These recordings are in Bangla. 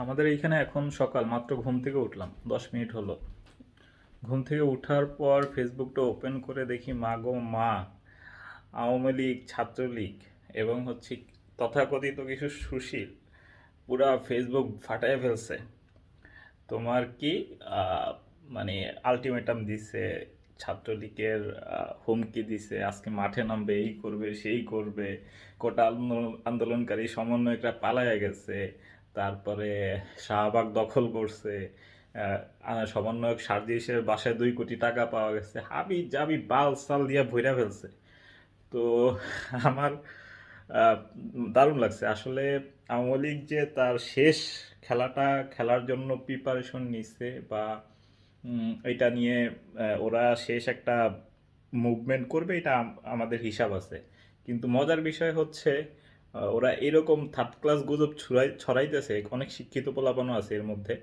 আমাদের এইখানে এখন সকাল, মাত্র ঘুম থেকে উঠলাম, দশ মিনিট হলো। ঘুম থেকে উঠার পর ফেসবুকটা ওপেন করে দেখি, মা গো, মা, আওয়ামী লীগ, ছাত্রলীগ এবং হচ্ছে তথাকথিত কিছু সুশীল পুরা ফেসবুক ফাটায় ফেলছে। তোমার কি মানে আলটিমেটাম দিছে ছাত্রলীগের হুমকি দিছে, আজকে মাঠে নামবে, এই করবে, সেই করবে, কোটা আন্দোলন- আন্দোলনকারী সমন্বয়করা পালায় গেছে, তারপরে শাহবাগ দখল করছে সমন্বয়ক সার্জিসের বাসায় দুই কোটি টাকা পাওয়া গেছে, হাবি জাবি বাল সাল দিয়া ভইরা ফেলছে। তো আমার দারুণ লাগছে। আসলে আওয়ামী লীগ যে তার শেষ খেলাটা খেলার জন্য প্রিপারেশন নিচ্ছে বা এটা নিয়ে ওরা শেষ একটা মুভমেন্ট করবে, এটা আমাদের হিসাব আছে। কিন্তু মজার বিষয় হচ্ছে ওরা এরকম থার্ড ক্লাস গুজব ছড়াই, ছড়াইতেছে, অনেক শিক্ষিত পোলাপানও আছে এর মধ্যে।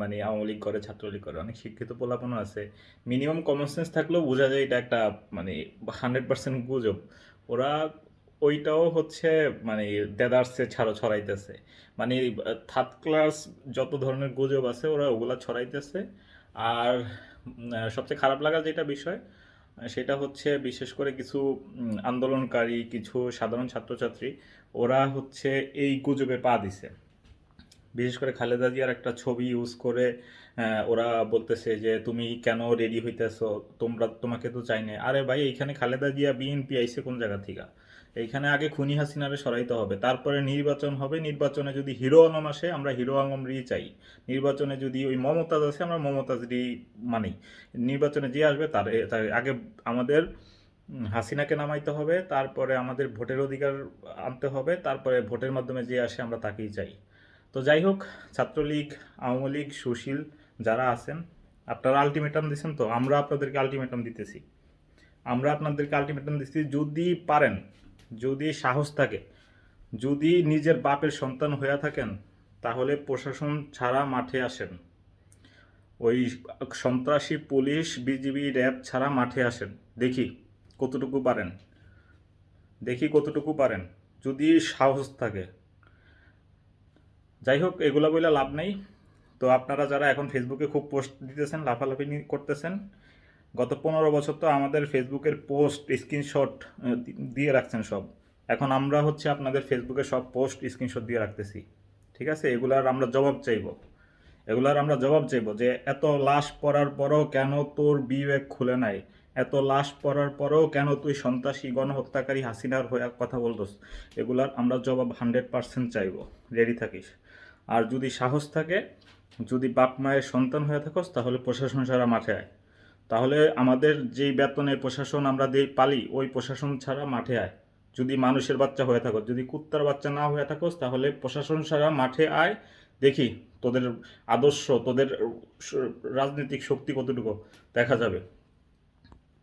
মানে আওয়ামী লীগ করে, ছাত্রলীগ করে, অনেক শিক্ষিত পোলাপানও আছে। মিনিমাম কমন সেন্স থাকলেও বোঝা যায় এটা একটা মানে হান্ড্রেড পার্সেন্ট গুজব। ওরা ওইটাও হচ্ছে মানে দেদারসে ছাড়ো, ছড়াইতেছে। মানে থার্ড ক্লাস যত ধরনের গুজব আছে, ওরা ওগুলা ছড়াইতেছে। আর সবচেয়ে খারাপ লাগা যেটা বিষয় সেটা হচ্ছে বিশেষ করে কিছু আন্দোলনকারী, কিছু সাধারণ ছাত্রছাত্রী, ওরা হচ্ছে এই গুজবে পা দিছে। বিশেষ করে খালেদা জিয়ার একটা ছবি ইউজ করে ওরা বলতেছে যে, তুমি কেন রেডি হইতেছো? তোমরা, তোমাকে তো চাই না আরে ভাই, এইখানে খালেদা জিয়া বিএনপি আইছে কোন জায়গা থেকে? এইখানে আগে খুনি হাসিনারে সরাইতে হবে, তারপরে নির্বাচন হবে। নির্বাচনে যদি হিরো আলম আসে, আমরা হিরো আলমরই চাই। নির্বাচনে যদি ওই মমতাজ আসে, আমরা মমতাজরই মানি। নির্বাচনে যে আসবে, তার আগে আমাদের হাসিনাকে নামাইতে হবে, তারপরে আমাদের ভোটের অধিকার আনতে হবে, তারপরে ভোটের মাধ্যমে যে আসে, আমরা তাকেই চাই। তো যাই হোক, ছাত্রলীগ আওয়ামী লীগ সুশীল যারা আছেন, আপনারা আলটিমেটাম দিচ্ছেন তো, আমরা আপনাদেরকে আলটিমেটাম দিতেছি। আমরা আপনাদেরকে আলটিমেটাম দিচ্ছি যদি পারেন, যদি সাহস থাকে, যদি নিজের বাপের সন্তান হয়ে থাকেন, তাহলে প্রশাসন ছাড়া মাঠে আসেন। ওই সন্ত্রাসী, পুলিশ, বিজিবি, র্যাব ছাড়া মাঠে আসেন। দেখি কতটুকু পারেন। দেখি কতটুকু পারেন। যদি সাহস থাকে যাই হোক এগুলা বলে লাভ নেই। তো আপনারা যারা এখন ফেসবুকে খুব পোস্ট দিতেছেন, লাফালাফি করতেছেন, গত পনেরো বছর তো আমাদের ফেসবুকের পোস্ট স্ক্রিনশট দিয়ে রাখছেন সব। এখন আমরা হচ্ছে আপনাদের ফেসবুকে সব পোস্ট স্ক্রিনশট দিয়ে রাখতেছি। ঠিক আছে? এগুলার আমরা জবাব চাইব। এগুলার আমরা জবাব চাইব যে, এত লাশ পড়ার পরও কেন তোর বিবেক খুলে নাই? এত লাশ পড়ার পরেও কেন তুই সন্ত্রাসী, গণহত্যাকারী হাসিনার হয়ে কথা বলতোস? এগুলার আমরা জবাব হান্ড্রেড পার্সেন্ট চাইব। রেডি থাকিস? আর যদি সাহস থাকে, যদি বাপ মায়ের সন্তান হয়ে থাকোস, তাহলে প্রশাসন ছাড়া মাঠে আয়। তাহলে আমাদের যেই বেতনে প্রশাসন আমরা দেই, পালি, ওই প্রশাসন ছাড়া মাঠে আয়। যদি মানুষের বাচ্চা হয়ে থাকো যদি কুত্তার বাচ্চা না হয়ে থাকোস, তাহলে প্রশাসন ছাড়া মাঠে আয়। দেখি তোদের আদর্শ, তোদের রাজনৈতিক শক্তি কতটুকু, দেখা যাবে।